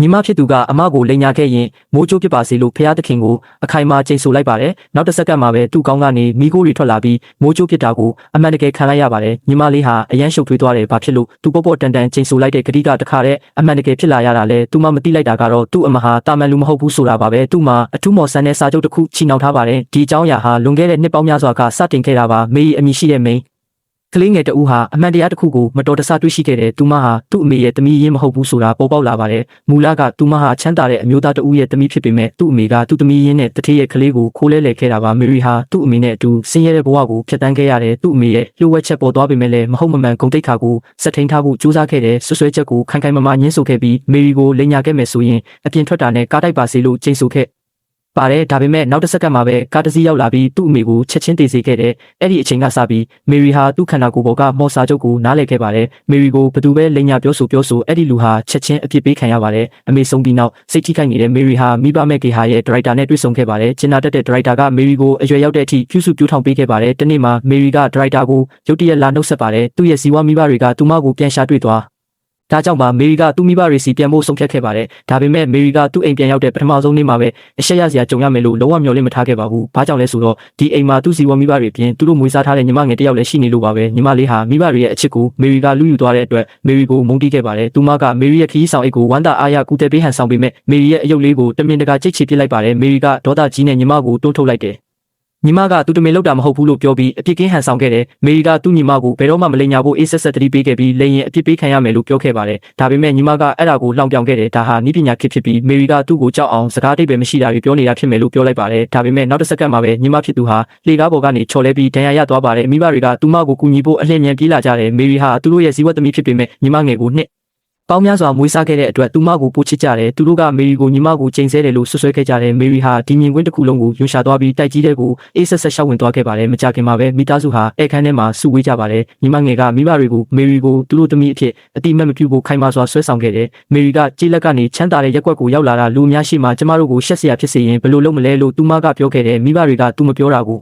ညီမဖြစ်သူကအမကိုလိန်ညာခဲ့ရင်မိုးချိုးဖြစ်ပါစေလို့ဖះသခင်ကိုအခိုင်အမာချိန်ဆလိုက်ပါတယ်နောက်တစ်စက္ကန့်မှာပဲသူ့ကောင်းကနေမိခိုးတွေထွက်လာပြီးမိုးချိုးဖြစ်တာကိုအမှန်တကယ်ခံလိုက်ရပါတယ်ညီမလေးဟာအရန်ရှုပ်ထွေးသွားတယ်ဘာဖြစ်လို့သူပေါ့ပေါ့တန်တန်ချိန်ဆလိုက်တဲ့ဂတိကတခါတည်းအမှန်တကယ်ဖြစ်လာရတာလဲသူမှမသိလိုက်တာကတော့သူ့အမဟာတာမန်လူမဟုတ်ဘူးဆိုတာပါပဲသူ့မှာအထူးမော်ဆန်တဲ့စာချုပ်တစ်ခုချီနှောင်ထားပါတယ်ဒီအကြောင်းအရာဟာလွန်ခဲ့တဲ့နှစ်ပေါင်းများစွာကစတင်ခဲ့တာပါမေကြီးအမည်ရှိတဲ့မိန်း ကလေးငယ်တဦးဟာအမှန်တရားတစ်ခုကိုမတော်တဆတွေ့ရှိခဲ့တဲ့သူမဟာသူ့အမေရဲ့တမီးရင်းမဟုတ်ဘူးဆိုတာပေါ်ပေါက်လာပါတယ်မူလကသူမဟာချမ်းသာတဲ့အမျိုးသားတဦးရဲ့တမီးဖြစ်ပေမဲ့သူ့အမေကသူ့တမီးရင်းနဲ့တထေးရဲ့ကလေးကိုခိုးလဲလှယ်ခဲ့တာပါမေရီဟာသူ့အမေနဲ့အတူဆင်းရဲတဲ့ဘဝကိုဖျက်ဆီးခဲ့ရတယ်သူ့အမေရဲ့လျှို့ဝှက်ချက်ပေါ်သွားပေမဲ့လည်းမဟုတ်မမှန်ဂုံတိတ်ခါကိုစက်ထိန်ထားဖို့ကြိုးစားခဲ့တဲ့ဆွဆွဲချက်ကိုခိုင်ခိုင်မာမာညှင်းဆိုခဲ့ပြီးမေရီကိုလိန်ညာခဲ့မယ်ဆိုရင်အပြင်ထွက်တာနဲ့ကားတိုက်ပါစေလို့ချိန်ဆိုခဲ့ ပါတယ်ဒါပေမဲ့နောက်တစ်စက္ကန့်မှာပဲကားတစ်စီးရောက်လာပြီးသူ့အမေကိုချက်ချင်းတေးစေခဲ့တဲ့အဲ့ဒီအချိန်ကစပြီးမေရီဟာသူ့ခန္ဓာကိုယ်ပေါ်ကမော်စာချုပ်ကိုနားလည်ခဲ့ပါတယ်မေရီကိုဘသူပဲလိန်ညာပြောဆိုပြောဆိုအဲ့ဒီလူဟာချက်ချင်းအပြစ်ပေးခံရပါတယ်အမေဆုံးပြီးနောက်စိတ်ထိခိုက်နေတဲ့မေရီဟာမိဘမဲ့ကေဟာရဲ့ဒရိုက်တာနဲ့တွေ့ဆုံခဲ့ပါတယ်ကျင်နာတက်တဲ့ဒရိုက်တာကမေရီကိုအရွယ်ရောက်တဲ့အထိပြုစုပြောင်းထောင်ပေးခဲ့ပါတယ်တနေ့မှာမေရီကဒရိုက်တာကိုရုတ်တရက်လာနှုတ်ဆက်ပါတယ်သူ့ရဲ့ဇီဝမိဘတွေကသူမကိုပြန်ရှာတွေ့သွား ဒါကြောင့်ပါမေရီကသူ့မိဘတွေစီပြန်ဖို့ဆုံးဖြတ်ခဲ့ပါတယ်။ဒါပေမဲ့မေရီကသူ့အိမ်ပြန်ရောက်တဲ့ပထမဆုံးနေ့မှာပဲအရှက်ရစရာကြုံရမယ်လို့လုံးဝမျှော်လင့်မထားခဲ့ပါဘူး။ဘာကြောင့်လဲဆိုတော့ဒီအိမ်မှာသူ့စီဝမိဘတွေပြင်သူတို့မွေးစားထားတဲ့ညီမငယ်တစ်ယောက်လည်းရှိနေလို့ပါပဲ။ညီမလေးဟာမိဘတွေရဲ့အချစ်ကိုမေရီကလူယူသွားတဲ့အတွက်မေရီကိုမုန်းတီးခဲ့ပါတယ်။သူမကမေရီရဲ့ခရီးဆောင်အိတ်ကိုဝမ်းသာအားရကူတယ်ပေးဟန်ဆောင်ပေမဲ့မေရီရဲ့အယုတ်လေးကိုတမင်တကာကြိတ်ချပစ်လိုက်ပါတယ်။မေရီကဒေါသကြီးနဲ့ညီမကိုတွန်းထုတ်လိုက်တယ်။ ညီမကသူတမင်လောက်တာမဟုတ်ဘူးလို့ပြောပြီးအပြစ်ကင်းဟန်ဆောင်ခဲ့တယ်။မေရီကသူ့ညီမကိုဘယ်တော့မှမလိန်ညာဖို့အေးဆက်ဆက်တတိပေးခဲ့ပြီးလိန်ရင်အပြစ်ပေးခံရမယ်လို့ပြောခဲ့ပါတယ်။ဒါပေမဲ့ညီမကအဲ့ဒါကိုလှောင်ပြောင်ခဲ့တယ်။ဒါဟာနိပညာခေတ်ဖြစ်ပြီးမေရီကသူ့ကိုကြောက်အောင်စကားတိတ်ပဲမရှိတာတွေပြောနေတာဖြစ်မယ်လို့ပြောလိုက်ပါတယ်။ဒါပေမဲ့နောက်တစ်စက္ကန့်မှာပဲညီမဖြစ်သူဟာလေကားပေါ်ကနေချော်လဲပြီးဒဏ်ရာရသွားပါတယ်။မိဘတွေကသူမကိုကူညီဖို့အလင်းမြန်ပြေးလာကြတယ်။မေရီဟာသူတို့ရဲ့ဇီဝသမီးဖြစ်ပေမဲ့ညီမငယ်ကိုနှစ် ပေါင်းများစွာမွေးစားခဲ့တဲ့အတွက်သူမကိုပိုချစ်ကြတယ်သူတို့ကမေရီကိုညီမကိုချိန်ဆတယ်လို့ဆွဆွဲခဲ့ကြတယ်မေရီဟာဒီမြင်ကွင်းတစ်ခုလုံးကိုယွန်ရှာသွားပြီးတိုက်ကြီးတဲ့ကိုအေးဆက်ဆက်ရှောက်ဝင်သွားခဲ့ပါတယ်မကြခင်မှာပဲမိသားစုဟာဧခန်းထဲမှာစုဝေးကြပါတယ်ညီမငယ်ကမိဘတွေကိုမေရီကိုသူတို့သမီးအဖြစ်အတိမတ်မပြုဖို့ခိုင်မာစွာဆွဲဆောင်ခဲ့တယ်မေရီကကြေးလက်ကနေချမ်းသာတဲ့ရက်ွက်ကိုရောက်လာတာလူအများရှိမှကျမတို့ကိုရှက်စရာဖြစ်စေရင်ဘယ်လိုလုပ်မလဲလို့သူမကပြောခဲ့တယ်မိဘတွေကသူမပြောတာကို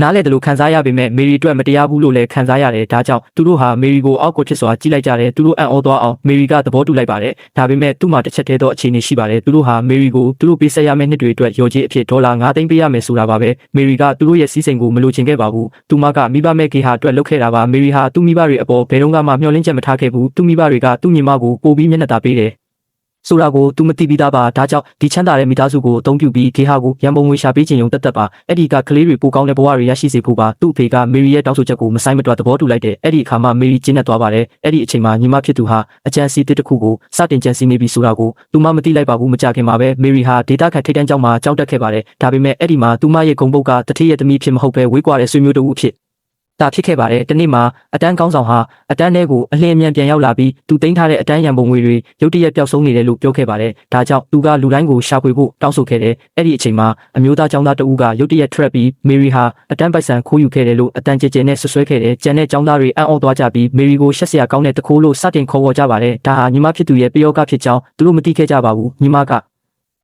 နားလေတယ်လို့ခံစားရပေမဲ့မေရီအတွက်မတရားဘူးလို့လည်းခံစားရတယ်ဒါကြောင့်သူတို့ဟာမေရီကိုအောက်ကိုဖြစ်စွာကြည့်လိုက်ကြတယ်သူတို့အံ့ဩသွားအောင်မေရီကသဘောတူလိုက်ပါတယ်ဒါပေမဲ့သူ့မှာတစ်ချက်တည်းသောအခြေအနေရှိပါတယ်သူတို့ဟာမေရီကိုသူတို့ပေးဆက်ရမယ့်နှစ်တွေအတွက်ရော်ကြီးအဖြစ်ဒေါ်လာ9သိန်းပေးရမယ်ဆိုတာပါပဲမေရီကသူတို့ရဲ့စီးစိမ်ကိုမလိုချင်ခဲ့ပါဘူးသူမကမိဘမဲ့ကေဟာအတွက်လုပ်ခဲ့တာပါမေရီဟာသူ့မိဘတွေအပေါ်ဘယ်တော့မှမျှော်လင့်ချက်မထားခဲ့ဘူးသူ့မိဘတွေကသူ့ညီမကိုပို့ပြီးမျက်နှာသာပေးတယ် ဆိုတာကိုသူမသိပြီးသားပါဒါကြောင့်ဒီချမ်းသာတဲ့မိသားစုကိုအသုံးပြုပြီးဂေဟာကိုရန်ပုံငွေရှာပေးခြင်းယုံတက်တက်ပါအဲ့ဒီကကလေးတွေပိုကောင်းတဲ့ဘဝတွေရရှိစေဖို့ပါသူ့အဖေကမေရီရဲ့တောင်းဆိုချက်ကိုမဆိုင်မတွာသဘောတူလိုက်တဲ့အဲ့ဒီအခါမှာမေရီကျဉ်းနဲ့သွားပါတယ်အဲ့ဒီအချိန်မှာညီမဖြစ်သူဟာအကြံစီတစ်တစ်ခုကိုစတင်ကြံစီနေပြီဆိုတာကိုသူမမသိလိုက်ပါဘူးမကြခင်မှာပဲမေရီဟာဒေတာခတ်ထိတ်တန်းကြောင်းမှာကြောက်တက်ခဲ့ပါတယ်ဒါပေမဲ့အဲ့ဒီမှာသူမရဲ့ဂုံပုတ်ကတတိယသမီးဖြစ်မဟုတ်ပဲဝေးကွာတဲ့ဆွေမျိုးတူအဖြစ် တာဖြစ်ခဲ့ပါတယ်တနေ့မှာအတန်းကောင်းဆောင်ဟာအတန်းထဲကိုအလင်းအမြန်ပြန်ရောက်လာပြီးသူတင်ထားတဲ့အတန်းရံပုံငွေတွေရုတ်တရက်ပျောက်ဆုံးနေတယ်လို့ပြောခဲ့ပါတယ်ဒါကြောင့်သူကလူတိုင်းကိုရှာဖွေဖို့တောင်းဆိုခဲ့တယ်အဲ့ဒီအချိန်မှာအမျိုးသားចောင်းသားတဦးကရုတ်တရက် trap ပြီးမေရီဟာအတန်းပိုက်ဆံခိုးယူခဲ့တယ်လို့အတန်းကျကျနဲ့ဆွဆွဲခဲ့တယ်ကျန်တဲ့ចောင်းသားတွေအံ့ဩသွားကြပြီးမေရီကိုရှက်စရာကောင်းတဲ့တခိုးလို့စတင်ခေါ်ဝေါ်ကြပါတယ်ဒါဟာညီမဖြစ်သူရဲ့ပယောဂဖြစ်ကြောင်းသူတို့မသိခဲ့ကြပါဘူးညီမက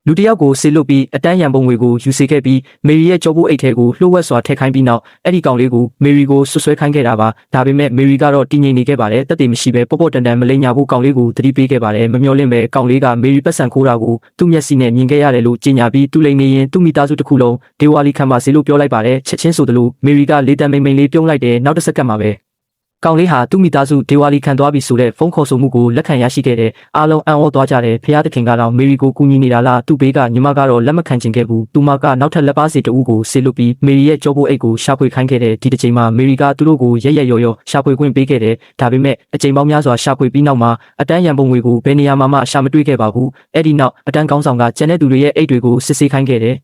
လူတစ်ယောက်ကိုဆေလွတ်ပြီးအတန်းရံပုံငွေကိုယူစေခဲ့ပြီးမေရီရဲ့ကြောပိုးအိတ်ထဲကိုလှုပ်ဝက်စွာထည့်ခိုင်းပြီးနောက်အဲ့ဒီကောင်လေးကိုမေရီကိုဆွဆွဲခိုင်းခဲ့တာပါဒါပေမဲ့မေရီကတော့တည်ငြိမ်နေခဲ့ပါတယ်တက်တည်မရှိပဲပေါ့ပေါ့တန်တန်မလိမ်ညာဖို့ကောင်လေးကိုသတိပေးခဲ့ပါတယ်မမျော်လင့်ပဲကောင်လေးကမေရီပတ်စံခိုးတာကိုသူ့မျက်စိနဲ့မြင်ခဲ့ရတယ်လို့ကြေညာပြီးသူ့လိမ်နေရင်သူ့မိသားစုတစ်ခုလုံးဒေဝါလီခံပါစေလို့ပြောလိုက်ပါတယ်ချက်ချင်းဆိုသလိုမေရီကလေးတန်မိန်မိန်လေးပြုံးလိုက်တယ်နောက်တစ်စက္ကန့်မှာပဲ ကောင်လေးဟာသူ့မိသားစုဒေဝါလီခံသွားပြီဆိုတဲ့ဖုန်းခေါ်ဆိုမှုကိုလက်ခံရရှိခဲ့တဲ့အားလုံးအံ့ဩသွားကြတယ်ဖခင်သခင်ကတော့မေရီကိုကူညီနေတာလားသူ့ဘေးကညီမကတော့လက်မခံချင်ခဲ့ဘူးသူမကနောက်ထပ်လက်ပါစီတဦးကိုဆေလွတ်ပြီးမေရီရဲ့ကြောပိုးအိတ်ကိုရှာဖွေခိုင်းခဲ့တဲ့ဒီတစ်ချိန်မှာမေရီကသူတို့ကိုရက်ရက်ရော်ရော်ရှာဖွေခွင့်ပေးခဲ့တယ်ဒါပေမဲ့အချိန်ပေါင်းများစွာရှာဖွေပြီးနောက်မှာအတန်းရံပုံငွေကိုဘယ်နေရာမှာမှရှာမတွေ့ခဲ့ပါဘူးအဲ့ဒီနောက်အတန်းကောင်းဆောင်ကကျန်တဲ့သူတွေရဲ့အိတ်တွေကိုစစ်ဆေးခိုင်းခဲ့တယ်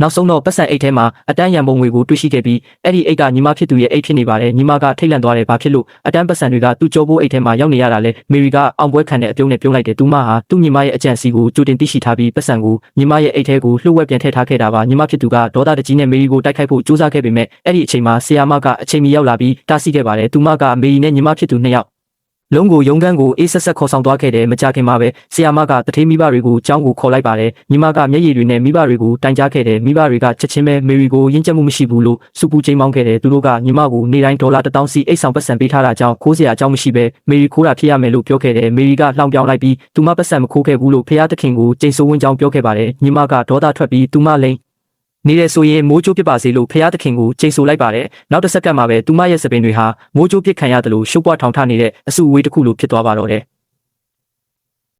နောက်ဆုံးတော့ပတ်စံအိတ်ထဲမှာအတန်းရံပုံငွေကိုတွေ့ရှိခဲ့ပြီးအဲ့ဒီအိတ်ကညီမဖြစ်သူရဲ့အိတ်ဖြစ်နေပါတယ်ညီမကထိတ်လန့်သွားတယ်ဘာဖြစ်လို့အတန်းပတ်စံတွေကသူ့ကြောပိုးအိတ်ထဲမှာရောက်နေရတာလဲမေရီကအောင်ပွဲခံတဲ့အပြုံးနဲ့ပြုံးလိုက်တယ်သူမဟာသူ့ညီမရဲ့အကြံစီကိုကြိုတင်သိရှိထားပြီးပတ်စံကိုညီမရဲ့အိတ်ထဲကိုလှုပ်ဝက်ပြန်ထည့်ထားခဲ့တာပါညီမဖြစ်သူကဒေါသတကြီးနဲ့မေရီကိုတိုက်ခိုက်ဖို့ကြိုးစားခဲ့ပေမဲ့အဲ့ဒီအချိန်မှာဆီယာမကအချိန်မီရောက်လာပြီးတားဆီးခဲ့ပါတယ်သူမကမေရီနဲ့ညီမဖြစ်သူနှစ်ယောက် လုံးကိုရုံကန်းကိုအေးဆက်ဆက်ခေါ်ဆောင်သွားခဲ့တယ်မကြခင်မှာပဲဆီယာမကတထေးမိဘတွေကိုကြောင်းကိုခေါ်လိုက်ပါတယ်ညီမကမျက်ရည်တွေနဲ့မိဘတွေကိုတိုင်ကြားခဲ့တယ်မိဘတွေကချက်ချင်းပဲမေရီကိုရင်းချက်မှုမရှိဘူးလို့စုပူချိန်မောင်းခဲ့တယ်သူတို့ကညီမကိုနေတိုင်းဒေါ်လာ1000စီအိတ်ဆောင်ပတ်စံပေးထားတာကြောင့်ခိုးစရာအကြောင်းမရှိပဲမေရီခိုးတာဖြစ်ရမယ်လို့ပြောခဲ့တယ်မေရီကလှောင်ပြောင်းလိုက်ပြီးသူမပတ်စံမခိုးခဲ့ဘူးလို့ဖះသခင်ကိုကျိန်ဆိုးဝင်းကြောင်းပြောခဲ့ပါတယ်ညီမကဒေါသထွက်ပြီးသူမလိန် နေတယ်ဆိုရင်မိုးချိုးပစ်ပါစေလို့ဖះသခင်ကိုကျိန်ဆိုလိုက်ပါတယ်နောက်တစ်စက္ကန့်မှာပဲသူမရဲ့စပင်တွေဟာမိုးချိုးပစ်ခံရတယ်လို့ရှုပ်ပွားထောင်ထနေတဲ့အဆူအဝေးတစ်ခုလိုဖြစ်သွားပါတော့တယ်